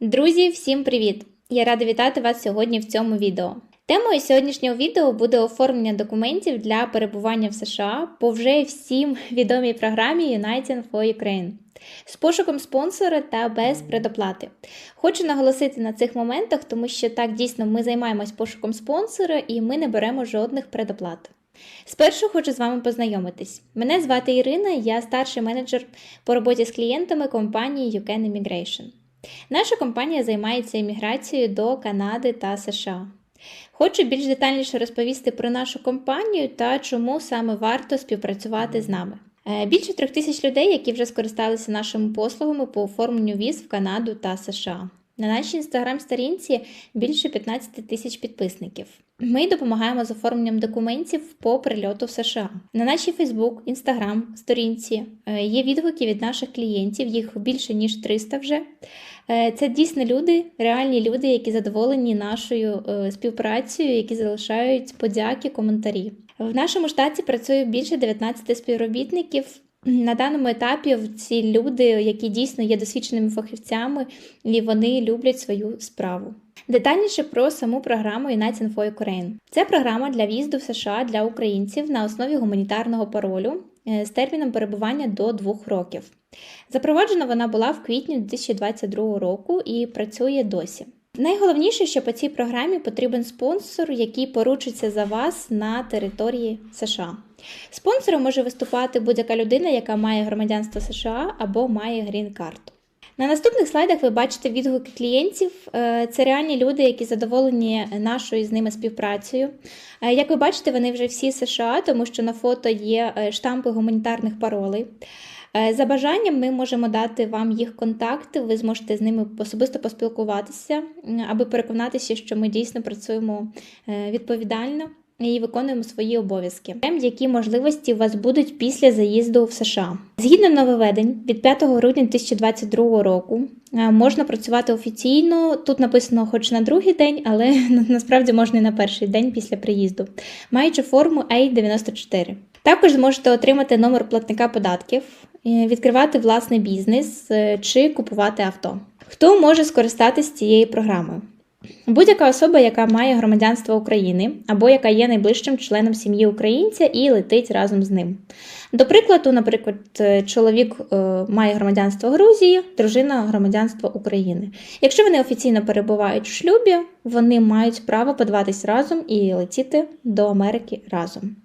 Друзі, всім привіт! Я рада вітати вас сьогодні в цьому відео. Темою сьогоднішнього відео буде оформлення документів для перебування в США по вже всім відомій програмі United for Ukraine з пошуком спонсора та без предоплати. Хочу наголосити на цих моментах, тому що так дійсно ми займаємось пошуком спонсора і ми не беремо жодних предоплат. Спершу хочу з вами познайомитись. Мене звати Ірина, я старший менеджер по роботі з клієнтами компанії UCAN Immigration. Наша компанія займається імміграцією до Канади та США. Хочу більш детальніше розповісти про нашу компанію та чому саме варто співпрацювати з нами. Е, Більше трьох тисяч людей, які вже скористалися нашими послугами по оформленню віз в Канаду та США. На нашій інстаграм-сторінці більше 15 тисяч підписників. Ми допомагаємо з оформленням документів по прильоту в США. На нашій Фейсбук, Інстаграм сторінці е, є відгуки від наших клієнтів, їх більше ніж 300 вже. Е, Це дійсно люди, реальні люди, які задоволені нашою е, співпрацею, які залишають подяки, коментарі. В нашому штаті працює більше 19 співробітників. На даному етапі ці люди, які дійсно є досвідченими фахівцями, і вони люблять свою справу. Детальніше про саму програму United for Ukraine. Це програма для в'їзду в США для українців на основі гуманітарного паролю е, з терміном перебування до двох років. Запроваджена вона була в квітні 2022 року і працює досі. Найголовніше, що по цій програмі потрібен спонсор, який поручиться за вас на території США. Спонсором може виступати будь-яка людина, яка має громадянство США або має грін-карту. На наступних слайдах ви бачите відгуки клієнтів. Е, Це реальні люди, які задоволені нашою з ними співпрацею. Е, Як ви бачите, вони вже всі США, тому що на фото є е, штампи гуманітарних паролей. За бажанням ми можемо дати вам їх контакти, ви зможете з ними особисто поспілкуватися, аби переконатися, що ми дійсно працюємо відповідально і виконуємо свої обов'язки. Які можливості у вас будуть після заїзду в США? Згідно нововведень, від 5 грудня 2022 року е, можна працювати офіційно. Тут написано, хоч на другий день, але насправді можна і на перший день після приїзду, маючи форму A94. Також зможете отримати номер платника податків, е, відкривати власний бізнес е, чи купувати авто. Хто може скористатись цією програмою? Будь-яка особа, яка має громадянство України або яка є найближчим членом сім'ї українця і летить разом з ним. До прикладу, наприклад, е, чоловік е, має громадянство Грузії, дружина громадянство України. Якщо вони офіційно перебувають в шлюбі, вони мають право подаватись разом і летіти до Америки разом.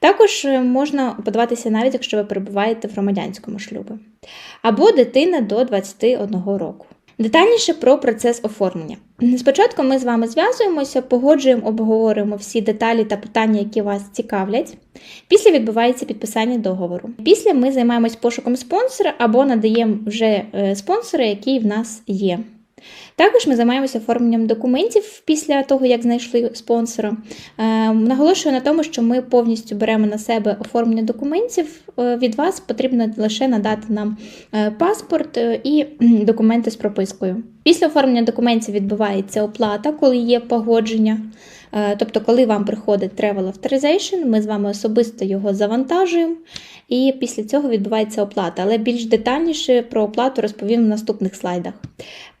Також е, можна подаватися навіть, якщо ви перебуваєте в громадянському шлюбі, або дитина до 21 року. Детальніше про процес оформлення. Спочатку ми з вами зв'язуємося, погоджуємо, обговорюємо всі деталі та питання, які вас цікавлять. Після відбувається підписання договору. Після ми займаємось пошуком спонсора або надаємо вже е, спонсора, який в нас є. Також ми займаємося оформленням документів після того, як знайшли спонсора. Е, Наголошую на тому, що ми повністю беремо на себе оформлення документів. Е, Від вас потрібно лише надати нам е, паспорт і документи з пропискою. Після оформлення документів відбувається оплата, коли є погодження. Е, Тобто, коли вам приходить Travel Authorization, ми з вами особисто його завантажуємо, і після цього відбувається оплата. Але більш детальніше про оплату розповім в наступних слайдах.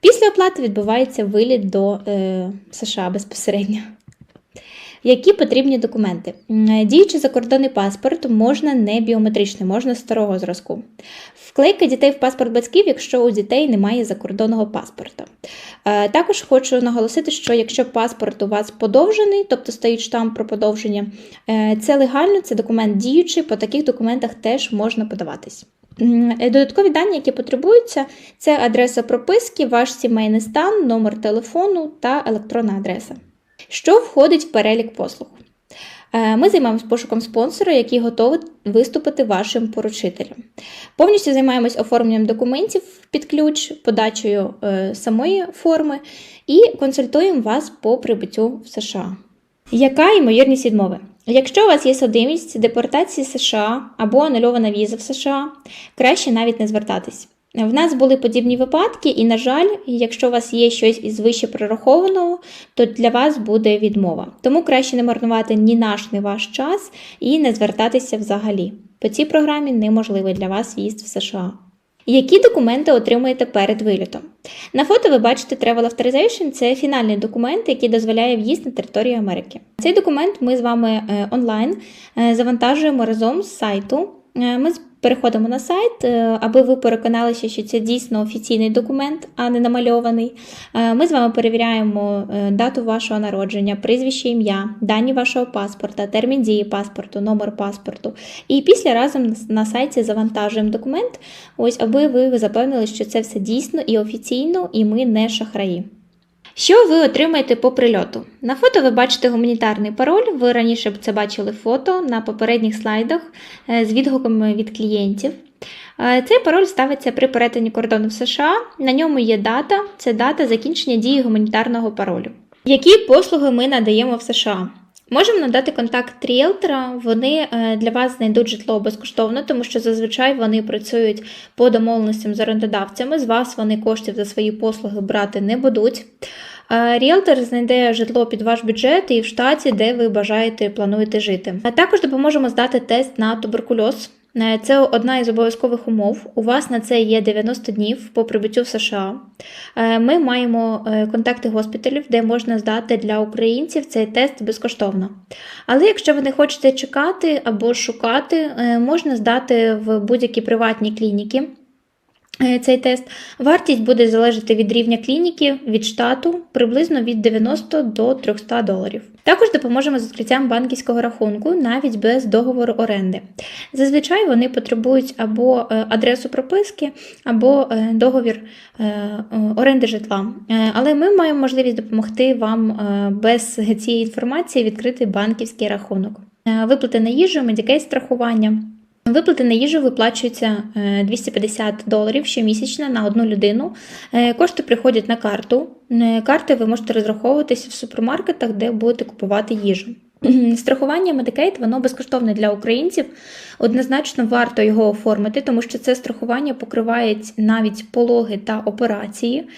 Після оплати відбувається виліт до е, США безпосередньо. Які потрібні документи? М, Діючий закордонний паспорт можна не біометричний, можна старого зразку. Вклейка дітей в паспорт батьків, якщо у дітей немає закордонного паспорта. Е, Також хочу наголосити, що якщо паспорт у вас подовжений, тобто стоїть штамп про подовження, е, це легально, це документ діючий, по таких документах теж можна подаватись. Е, Додаткові дані, які потребуються, це адреса прописки, ваш сімейний стан, номер телефону та електронна адреса. Що входить в перелік послуг? Е, Ми займаємось пошуком спонсора, який готовий виступити вашим поручителем. Повністю займаємось оформленням документів під ключ, подачею е, самої форми і консультуємо вас по прибуттю в США. Яка ймовірність відмови? Якщо у вас є судимість депортації США або анульована віза в США, краще навіть не звертатись. В нас були подібні випадки, і, на жаль, якщо у вас є щось із вище прорахованого, то для вас буде відмова. Тому краще не марнувати ні наш, ні ваш час і не звертатися взагалі. По цій програмі неможливий для вас в'їзд в США. Які документи отримуєте перед вилітом? На фото ви бачите Travel Authorization – це фінальний документ, який дозволяє в'їзд на територію Америки. Цей документ ми з вами е, онлайн е, завантажуємо разом з сайту. Е, Ми переходимо на сайт, е, аби ви переконалися, що це дійсно офіційний документ, а не намальований. Е, Ми з вами перевіряємо е, дату вашого народження, прізвище, ім'я, дані вашого паспорта, термін дії паспорту, номер паспорту. І після разом на сайті завантажуємо документ, ось аби ви запевнили, що це все дійсно і офіційно, і ми не шахраї. Що ви отримаєте по прильоту? На фото ви бачите гуманітарний пароль. Ви раніше б це бачили фото на попередніх слайдах е, з відгуками від клієнтів. Е, Цей пароль ставиться при перетині кордону в США. На ньому є дата, це дата закінчення дії гуманітарного паролю. Які послуги ми надаємо в США? Можемо надати контакт ріелтора, вони е, для вас знайдуть житло безкоштовно, тому що зазвичай вони працюють по домовленостям з орендодавцями. З вас вони коштів за свої послуги брати не будуть. Е, Ріелтор знайде житло під ваш бюджет і в штаті, де ви бажаєте плануєте жити. А також допоможемо здати тест на туберкульоз. Е, Це одна із обов'язкових умов. У вас на це є 90 днів по прибуттю в США. Е, Ми маємо е, контакти госпіталів, де можна здати для українців цей тест безкоштовно. Але якщо ви не хочете чекати або шукати, можна здати в будь-які приватні клініки. Е, Цей тест вартість буде залежати від рівня клініки, від штату, приблизно від 90 до 300 доларів. Також допоможемо з відкриттям банківського рахунку навіть без договору оренди. Зазвичай вони потребують або е, адресу прописки, або е, договір оренди житла. Але ми маємо можливість допомогти вам без цієї інформації відкрити банківський рахунок. Виплати на їжу, медикейт страхування. Виплати на їжу виплачуються е, 250 доларів щомісячно на одну людину. Е, Кошти приходять на карту. Е, Карти ви можете розраховуватися в супермаркетах, де будете купувати їжу. Страхування Medicaid, воно безкоштовне для українців. Однозначно варто його оформити, тому що це страхування покриває навіть пологи та операції.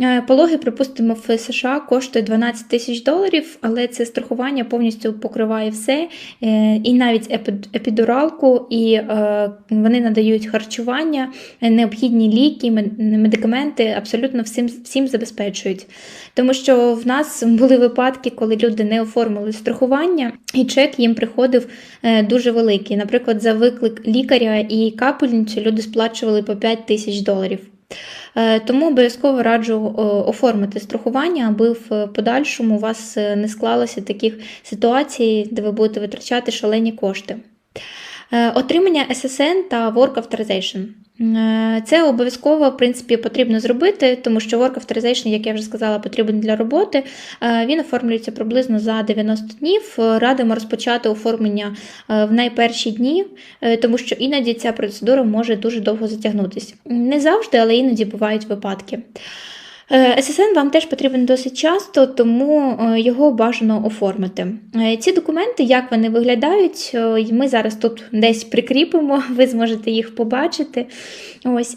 Е, Пологи, припустимо, в США коштує 12 тисяч доларів, але це страхування повністю покриває все, е, і навіть епід- епідуралку, і е, вони надають харчування, необхідні ліки, мед- медикаменти, абсолютно всім, всім забезпечують. Тому що в нас були випадки, коли люди не оформили страхування, і чек їм приходив е, дуже великий. Наприклад, за виклик лікаря і капельницю люди сплачували по 5 тисяч доларів. Е, Тому обов'язково раджу е, оформити страхування, аби в подальшому у вас не склалося таких ситуацій, де ви будете витрачати шалені кошти. Отримання SSN та Work Authorization. Е, Це обов'язково в принципі потрібно зробити, тому що Work Authorization, як я вже сказала, потрібен для роботи. Е, Він оформлюється приблизно за 90 днів. Радимо розпочати оформлення е, в найперші дні, тому що іноді ця процедура може дуже довго затягнутися. Не завжди, але іноді бувають випадки. Е, SSN вам теж потрібен досить часто, тому е, його бажано оформити. Е, Ці документи, як вони виглядають, ми зараз тут десь прикріпимо, ви зможете їх побачити. Ось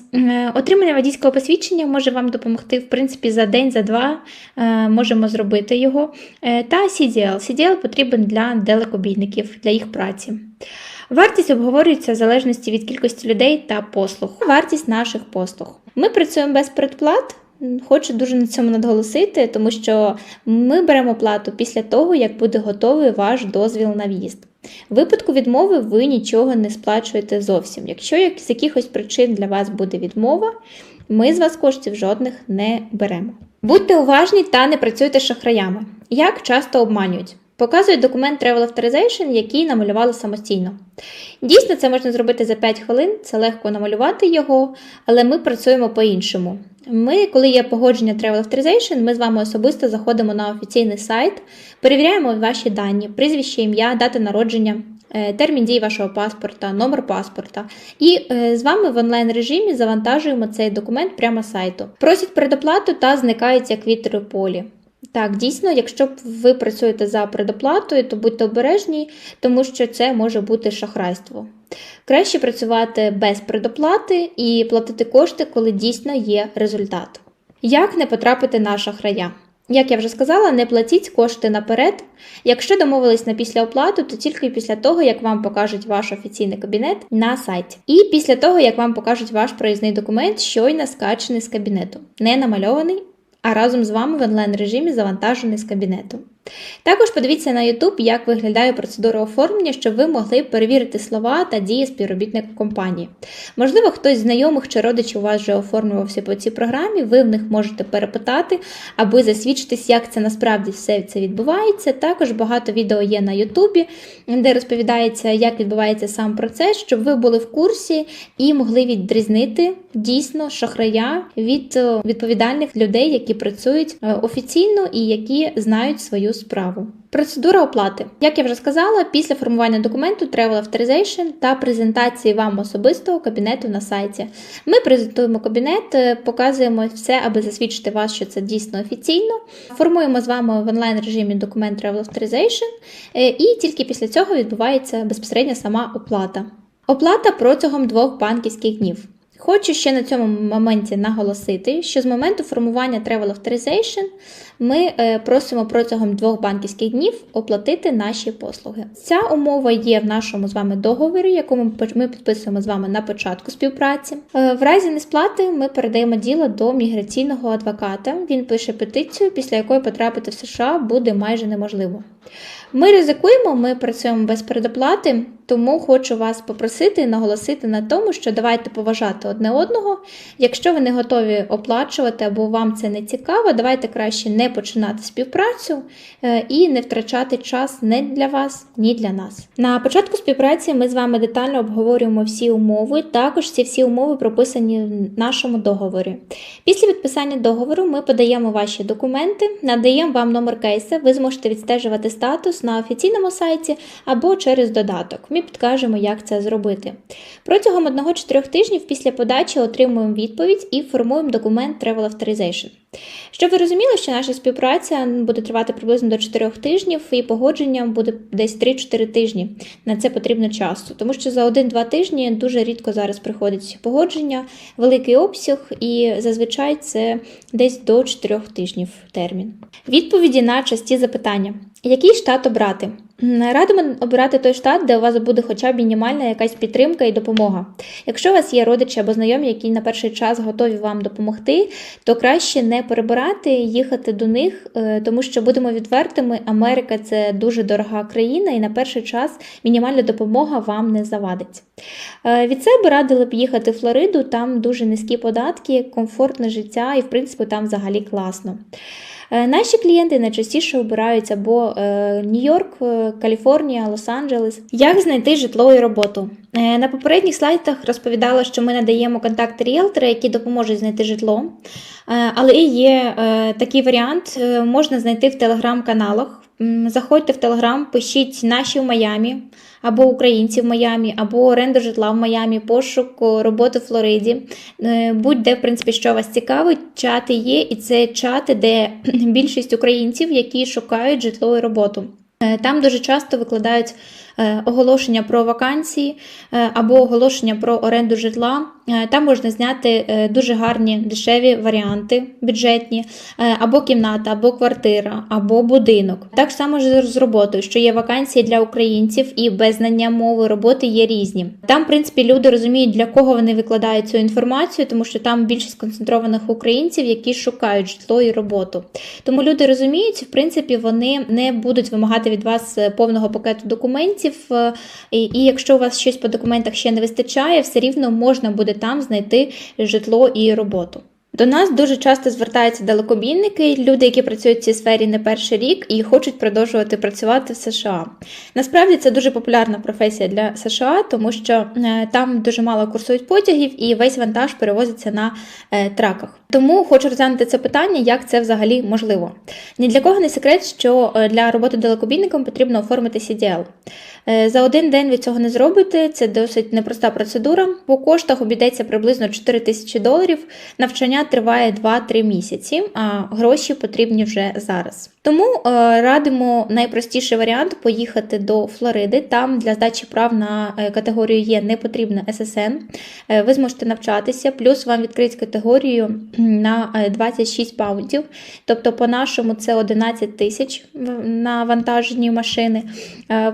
отримання водійського посвідчення може вам допомогти, в принципі, за день, за два можемо зробити його. Та CDL. CDL потрібен для далекобійників, для їх праці. Вартість обговорюється в залежності від кількості людей та послуг. Вартість наших послуг. Ми працюємо без предплат. Хочу дуже на цьому надголосити, тому що ми беремо плату після того, як буде готовий ваш дозвіл на в'їзд. В випадку відмови ви нічого не сплачуєте зовсім. Якщо як- з якихось причин для вас буде відмова, ми з вас коштів жодних не беремо. Будьте уважні та не працюйте шахраями. Як часто обманюють? Показують документ Travel Authorization, який намалювали самостійно. Дійсно, це можна зробити за 5 хвилин, це легко намалювати його, але ми працюємо по-іншому. Ми, коли є погодження Travel Authorization, ми з вами особисто заходимо на офіційний сайт, перевіряємо ваші дані, прізвище, ім'я, дата народження, е, термін дії вашого паспорта, номер паспорта. І е, з вами в онлайн режимі завантажуємо цей документ прямо з сайту. Просять предоплату та зникають як вітер у полі. Так, дійсно, якщо ви працюєте за предоплатою, то будьте обережні, тому що це може бути шахрайство. Краще працювати без предоплати і платити кошти, коли дійсно є результат. Як не потрапити на шахрая? Як я вже сказала, не платіть кошти наперед. Якщо домовились на післяоплату, то тільки після того, як вам покажуть ваш офіційний кабінет на сайті. І після того, як вам покажуть ваш проїзний документ, щойно скачаний з кабінету, не намальований, а разом з вами в онлайн режимі завантажений з кабінету. Також подивіться на YouTube, як виглядає процедура оформлення, щоб ви могли перевірити слова та дії співробітника компанії. Можливо, хтось з знайомих чи родичів у вас вже оформлювався по цій програмі, ви в них можете перепитати, аби засвідчитись, як це насправді все це відбувається. Також багато відео є на YouTube, де розповідається, як відбувається сам процес, щоб ви були в курсі і могли відрізнити дійсно шахрая від е, відповідальних людей, які працюють е, офіційно і які знають свою справу. Процедура оплати. Як я вже сказала, після формування документу Travel Authorization та презентації вам особистого кабінету на сайті. Ми презентуємо кабінет, е, показуємо все, аби засвідчити вас, що це дійсно офіційно. Формуємо з вами в онлайн режимі документ Travel Authorization, е, і тільки після цього відбувається безпосередньо сама оплата. Оплата протягом двох банківських днів. Хочу ще на цьому моменті наголосити, що з моменту формування Travel Authorization ми е, просимо протягом двох банківських днів оплатити наші послуги. Ця умова є в нашому з вами договорі, якому ми підписуємо з вами на початку співпраці. Е, в разі несплати ми передаємо діло до міграційного адвоката. Він пише петицію, після якої потрапити в США буде майже неможливо. Ми ризикуємо, ми працюємо без передоплати, тому хочу вас попросити і наголосити на тому, що давайте поважати одне одного. Якщо ви не готові оплачувати або вам це не цікаво, давайте краще не починати співпрацю е, і не втрачати час не для вас, ні для нас. На початку співпраці ми з вами детально обговорюємо всі умови. Також ці всі умови прописані в нашому договорі. Після підписання договору ми подаємо ваші документи, надаємо вам номер кейса, ви зможете відстежувати статус на офіційному сайті або через додаток. Ми підкажемо, як це зробити. Протягом 1-4 тижнів після подачі отримуємо відповідь і формуємо документ Travel Authorization. Щоб ви розуміли, що наша співпраця буде тривати приблизно до 4 тижнів, і погодження буде десь 3-4 тижні. На це потрібно часу, тому що за 1-2 тижні дуже рідко зараз приходить погодження, великий обсяг, і зазвичай це десь до 4 тижнів термін. Відповіді на часті запитання: який штат обрати? Радимо обирати той штат, де у вас буде хоча б мінімальна якась підтримка і допомога. Якщо у вас є родичі або знайомі, які на перший час готові вам допомогти, то краще не перебирати, їхати до них, е, тому що будемо відвертими, Америка це дуже дорога країна, і на перший час мінімальна допомога вам не завадить. Е, від себе радили б їхати в Флориду, там дуже низькі податки, комфортне життя, і в принципі там взагалі класно. Е, наші клієнти найчастіше обирають або е, Нью-Йорк, е, Каліфорнія, Лос-Анджелес. Як знайти житло і роботу? На попередніх слайдах розповідала, що ми надаємо контакти ріелтора, які допоможуть знайти житло. Але і є такий варіант, можна знайти в телеграм-каналах. Заходьте в Телеграм, пишіть наші в Майамі, або українці в Майамі, або оренду житла в Майамі, пошук роботи в Флориді. Е, будь-де, в принципі, що вас цікавить, чати є, і це чати, де більшість українців, які шукають житло і роботу. Е, там дуже часто викладають оголошення про вакансії е, або оголошення про оренду житла. Е, там можна зняти дуже гарні дешеві варіанти, бюджетні, або кімната, або квартира, або будинок. Так само з роботою, що є вакансії для українців і без знання мови роботи є різні. Там, в принципі, люди розуміють, для кого вони викладають цю інформацію, тому що там більше сконцентрованих українців, які шукають житло і роботу. Тому люди розуміють, в принципі, вони не будуть вимагати від вас повного пакету документів документів, е, і, і якщо у вас щось по документах ще не вистачає, все рівно можна буде там знайти житло і роботу. До нас дуже часто звертаються далекобійники, люди, які працюють в цій сфері не перший рік і хочуть продовжувати працювати в США. Насправді це дуже популярна професія для США, тому що е, там дуже мало курсують потягів і весь вантаж перевозиться на е, траках. Тому хочу розглянути це питання, як це взагалі можливо. Ні для кого не секрет, що е, для роботи далекобійником потрібно оформити CDL. За один день ви цього не зробите. Це досить непроста процедура. По коштах обійдеться приблизно 4 тисячі доларів. Навчання триває 2-3 місяці, а гроші потрібні вже зараз. Тому е, радимо найпростіший варіант поїхати до Флориди. Там для здачі прав на е, категорію Є не потрібна ССН. Е, Ви зможете навчатися, плюс вам відкриють категорію на е, 26 паунтів. Тобто, по-нашому, це 11 тисяч на вантажені машини.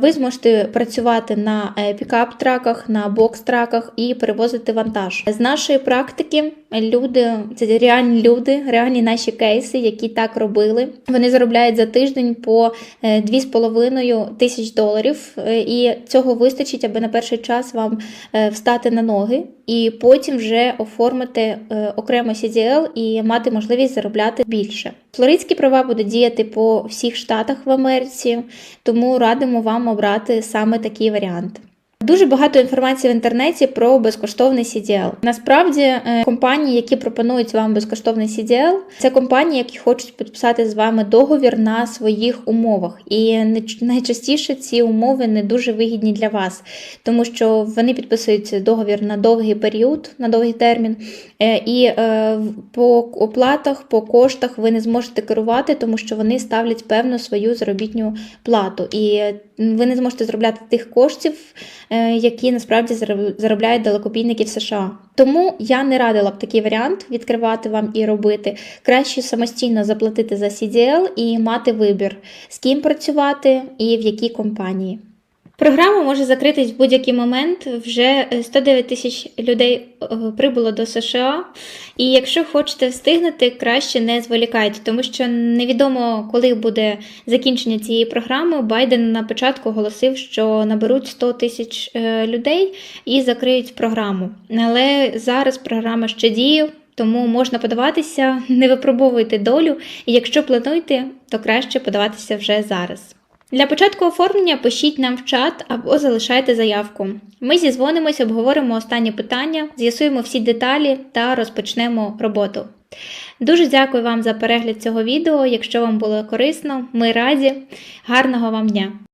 Ви зможете працювати на пікап-траках, на бокс-траках і перевозити вантаж. З нашої практики люди, це реальні люди, реальні наші кейси, які так робили. Вони заробляють за тиждень по е, 2,5 тисяч доларів, е, і цього вистачить, аби на перший час вам е, встати на ноги і потім вже оформити е, окремо CDL і мати можливість заробляти більше. Флоридські права будуть діяти по всіх штатах в Америці, тому радимо вам обрати саме такий варіант. Дуже багато інформації в інтернеті про безкоштовний CDL. Насправді, е, компанії, які пропонують вам безкоштовний CDL, це компанії, які хочуть підписати з вами договір на своїх умовах. І найчастіше ці умови не дуже вигідні для вас, тому що вони підписують договір на довгий період, на довгий термін, е, і е, по оплатах, по коштах ви не зможете керувати, тому що вони ставлять певну свою заробітню плату. І ви не зможете заробляти тих коштів, е, які насправді заробляють далекобійники в США. Тому я не радила б такий варіант відкривати вам і робити. Краще самостійно заплатити за CDL і мати вибір, з ким працювати і в якій компанії. Програма може закритись в будь-який момент. Вже е, 109 тисяч людей е, прибуло до США. І якщо хочете встигнути, краще не зволікайте, тому що невідомо, коли буде закінчення цієї програми. Байден на початку оголосив, що наберуть 100 тисяч е, людей і закриють програму. Але зараз програма ще діє. Тому можна подаватися, не випробовуйте долю, і якщо плануєте, то краще подаватися вже зараз. Для початку оформлення пишіть нам в чат або залишайте заявку. Ми зізвонимося, обговоримо останні питання, з'ясуємо всі деталі та розпочнемо роботу. Дуже дякую вам за перегляд цього відео. Якщо вам було корисно, ми раді. Гарного вам дня!